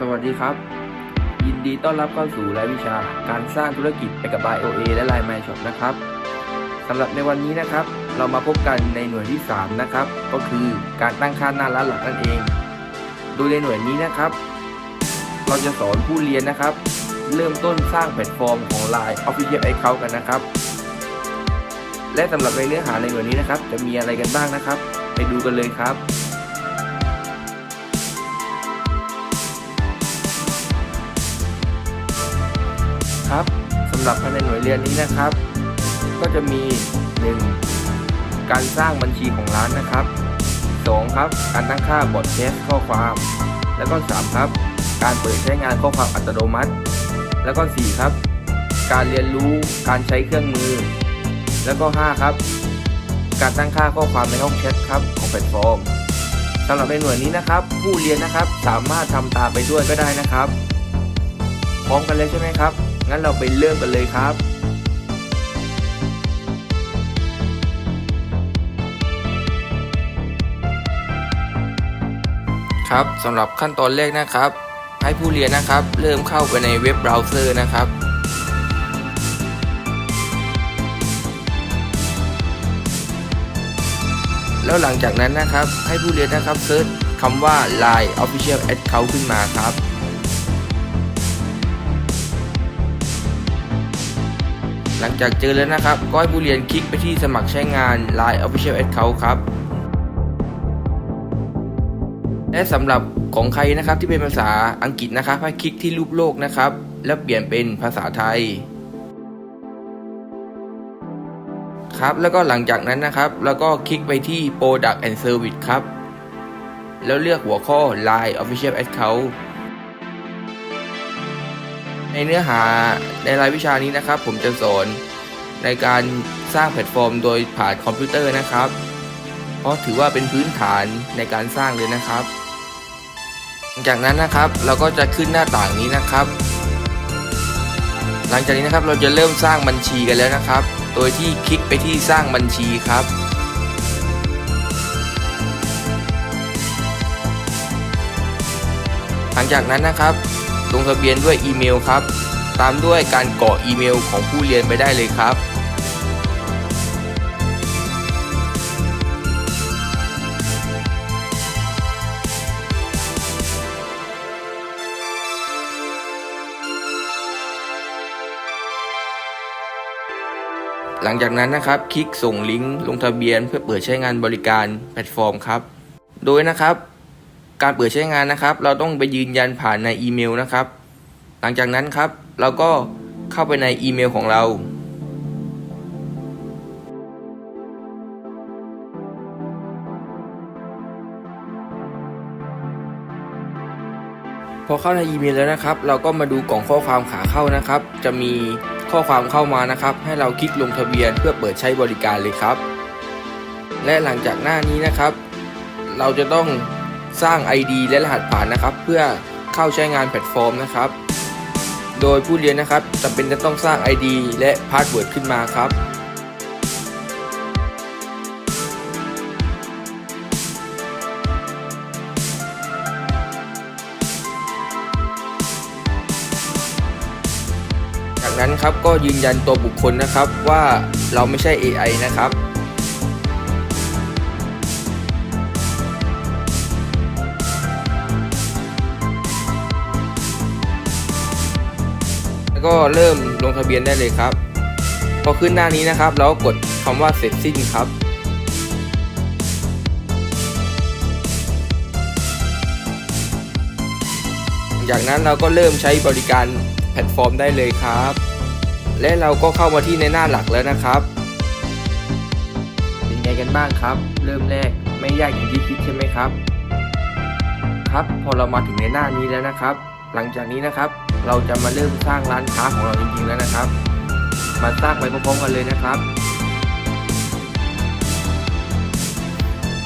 สวัสดีครับ ยินดีต้อนรับเข้าสู่รายวิชา การสร้างธุรกิจไปกับ BioA และ Line My Shop นะครับสำหรับในวันนี้นะครับ เรามาพบกันในหน่วยที่ 3 นะครับ ก็คือการตั้งค่าหน้าร้านหลักนั่นเอง โดยในหน่วยนี้นะครับ เราจะสอนผู้เรียนนะครับ เริ่มต้นสร้างแพลตฟอร์มของ Line Official Account กันนะครับ และสำหรับในเนื้อหาในหน่วยนี้นะครับ จะมีอะไรกันบ้างนะครับ ไปดูกันเลยครับ หรับภายในหน่วยเรียนนี้นะครับ ก็จะมี 1. การสร้างบัญชีของร้านนะครับ 2. ครับ การตั้งค่าบอทแคสข้อความ แล้วก็ 3. ครับ การเปิดใช้งานข้อความอัตโนมัติ แล้วก็ 4. ครับ การเรียนรู้การใช้เครื่องมือ แล้วก็ 5 ครับ การตั้งค่าข้อความในห้องแชทครับของแพลตฟอร์มสำหรับในหน่วยนี้นะครับ ผู้เรียนนะครับสามารถทำตามไปด้วยก็ได้นะครับ พร้อมกันเลยใช่ไหมครับ งั้นเราไปเริ่มกันเลยครับครับสำหรับขั้นตอนแรกนะครับ ให้ผู้เรียนนะครับ เริ่มเข้าไปในเว็บเบราว์เซอร์นะครับ แล้วหลังจากนั้นนะครับ ให้ผู้เรียนนะครับเซิร์ชคำว่า Line Official Account ขึ้นมาครับ หลังจากเจอแล้วนะครับ ก็ให้ผู้เรียนคลิกไปที่สมัครใช้งาน Line Official Account ครับ และสำหรับของใครนะครับที่เป็นภาษาอังกฤษนะครับให้คลิกที่รูปโลกนะครับ แล้วเปลี่ยนเป็นภาษาไทยครับแล้วก็หลังจากนั้นนะครับ แล้วก็คลิกไปที่ Product and Service ครับ แล้วเลือกหัวข้อ Line Official Account ในเนื้อหาในรายวิชานี้นะครับ ผมจะสอนในการสร้างแพลตฟอร์ม โดยผ่านคอมพิวเตอร์นะครับ เพราะถือว่าเป็นพื้นฐานในการสร้างเลยนะครับ จากนั้นนะครับเราก็จะขึ้นหน้าต่างนี้นะครับ หลังจากนี้นะครับเราจะเริ่มสร้างบัญชีกันแล้วนะครับ โดยที่คลิกไปที่สร้างบัญชีครับหลังจากนั้นนะครับ งทะเบียนด้วยอีเมลครับ ตามด้วยการกรอกอีเมลของผู้เรียนไปได้เลยครับหลังจากนั้นนะครับ คลิกส่งลิงก์ลงทะเบียนเพื่อเปิดใช้งานบริการแพลตฟอร์มครับ โดยนะครับ การเปิดใช้งานนะครับ เราต้องไปยืนยันผ่านในอีเมลนะครับ หลังจากนั้นครับ เราก็เข้าไปในอีเมลของเรา พอเข้าในอีเมลแล้วนะครับ เราก็มาดูกล่องข้อความขาเข้านะครับ จะมีข้อความเข้ามานะครับ ให้เราคลิกลงทะเบียนเพื่อเปิดใช้บริการเลยครับ และหลังจากหน้านี้นะครับ เราจะต้อง สร้าง ID และรหัสผ่านนะครับ เพื่อเข้าใช้งานแพลตฟอร์มนะครับ โดยผู้เรียนนะครับจะเป็นจะต้องสร้าง ID และพาสเวิร์ดขึ้นมาครับจากนั้นครับก็ยืนยันตัวบุคคลนะครับว่าเราไม่ใช่ AI นะครับ ก็เริ่มลงทะเบียนได้เลยครับ พอขึ้นหน้านี้นะครับเราก็กดคำว่าเสร็จสิ้นครับจากนั้นเราก็เริ่มใช้บริการแพลตฟอร์มได้เลยครับ และเราก็เข้ามาที่ในหน้าหลักแล้วนะครับ เป็นไงกันบ้างครับ เริ่มแรกไม่ยากอย่างที่คิดใช่ไหมครับ ครับพอเรามาถึงในหน้านี้แล้วนะครับ หลังจากนี้นะครับ เราจะมาเริ่มสร้างร้านค้าของเราจริงๆแล้วนะครับ มาสร้างไปพร้อมๆกันเลยนะครับ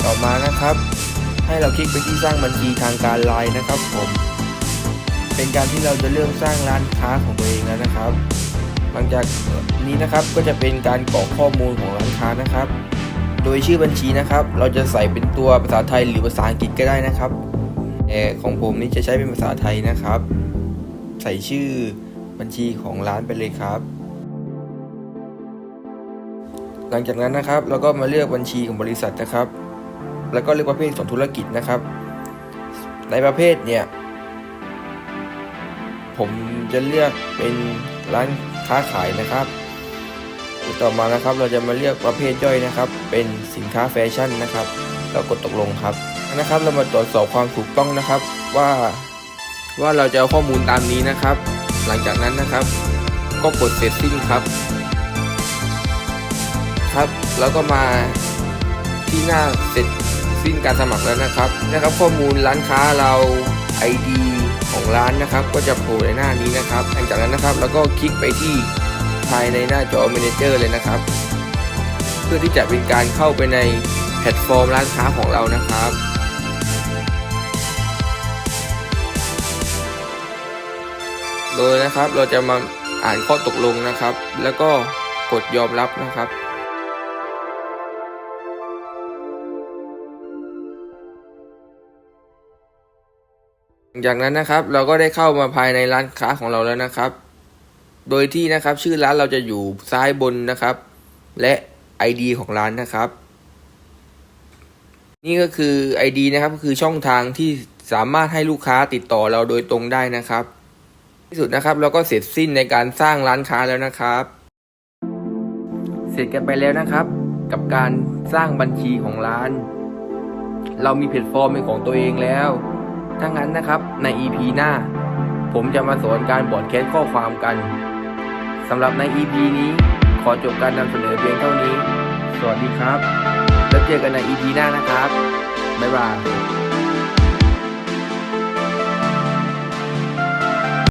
ต่อมานะครับ ให้เราคลิกไปที่สร้างบัญชีทางการไลน์นะครับผม เป็นการที่เราจะเริ่มสร้างร้านค้าของตัวเองแล้วนะครับหลังจากนี้นะครับก็จะเป็นการกรอกข้อมูลของร้านค้านะครับ โดยชื่อบัญชีนะครับ เราจะใส่เป็นตัวภาษาไทยหรือภาษาอังกฤษก็ได้นะครับแต่ของผมนี่จะใช้เป็นภาษาไทยนะครับ ใส่ชื่อบัญชีของร้านไปเลยครับ หลังจากนั้นนะครับเราก็มาเลือกบัญชีของบริษัทนะครับ แล้วก็เลือกประเภทของธุรกิจนะครับ ในประเภทเนี่ยผมจะเลือกเป็นร้านค้าขายนะครับ ต่อมานะครับเราจะมาเลือกประเภทย่อยนะครับ เป็นสินค้าแฟชั่นนะครับ เรากดตกลงครับนะครับ เรามาตรวจสอบความถูกต้องนะครับว่า ว่าเราจะเอาข้อมูลตามนี้นะครับ หลังจากนั้นนะครับ ก็กดเสร็จสิ้นครับ ครับ แล้วก็มาที่หน้าเสร็จสิ้นการสมัครแล้วนะครับนะครับ ข้อมูลร้านค้าเรา ID ของร้านนะครับ ก็จะโผล่ในหน้านี้นะครับ หลังจากนั้นนะครับ แล้วก็คลิกไปที่ภายในหน้าจอ Manager เลยนะครับ เพื่อที่จะเป็นการเข้าไปในแพลตฟอร์มร้านค้าของเรานะครับ โดยนะครับเราจะมาอ่านข้อตกลงนะครับ แล้วก็กดยอมรับนะครับ จากนั้นนะครับเราก็ได้เข้ามาภายในร้านค้าของเราแล้วนะครับ โดยที่นะครับชื่อร้านเราจะอยู่ซ้ายบนนะครับ และ ID ของร้านนะครับ นี่ก็คือ ID นะครับก็คือช่องทางที่สามารถให้ลูกค้าติดต่อเราโดยตรงได้นะครับ ที่สุดนะครับเราก็เสร็จสิ้นในการสร้างร้านค้าแล้วนะครับ เสร็จกันไปแล้วนะครับ กับการสร้างบัญชีของร้าน เรามีแพลตฟอร์มเป็นของตัวเองแล้วถ้างั้นนะครับใน EP หน้า ผมจะมาสอนการบอร์ดแคสข้อความกันสำหรับใน EP นี้ขอจบการนำเสนอเพียงเท่านี้ สวัสดีครับ แล้วเจอกันใน EP หน้านะครับ บ๊ายบาย